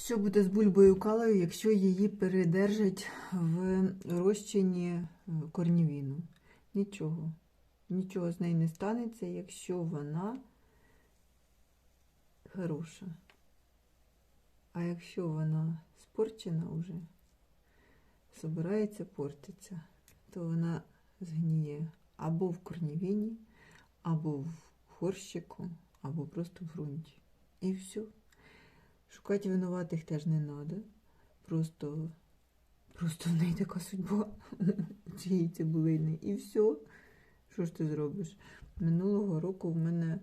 Що буде з бульбою калою, якщо її передержать в розчині корнівіну? Нічого. Нічого з нею не станеться, якщо вона хороша. А якщо вона спорчена вже, собирається портиться, то вона згніє або в корнівіні, або в горщику, або просто в ґрунті. І все. Шукати винуватих теж не треба. Просто, просто в неї така судьба цієї цибулини. І все. Що ж ти зробиш? Минулого року в мене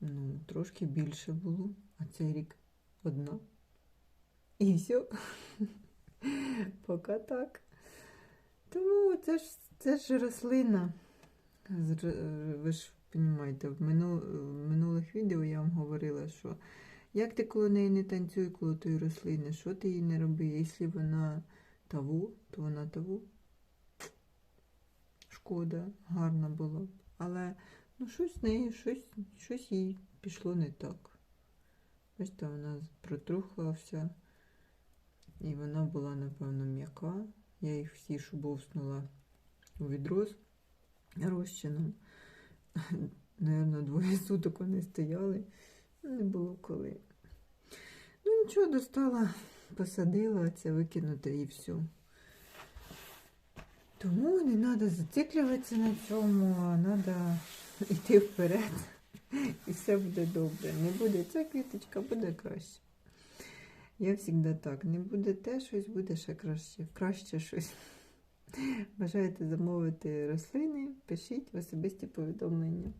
ну, трошки більше було, а цей рік одна. І все. Поки так. Тому це ж, це ж рослина. Ви ж розумієте, в минулих відео я вам говорила, що як ти коло неї не танцюй коло тої рослини, що ти їй не роби, якщо вона того, то вона того. Шкода, гарно було б. Але ну, щось з нею, щось, щось їй пішло не так. Бачите, вона протрухла вся. І вона була, напевно, м'яка. Я їх всі шубовснула у відро з розчином. Наверно, двоє суток вони стояли. Не було коли. Нічого, достала, посадила, це викинути і все. Тому не треба зациклюватися на цьому, а треба йти вперед. І все буде добре. Не буде ця квіточка, буде краще. Я завжди так. Не буде те щось, буде ще краще. Краще щось. Бажаєте замовити рослини, пишіть в особисті повідомлення.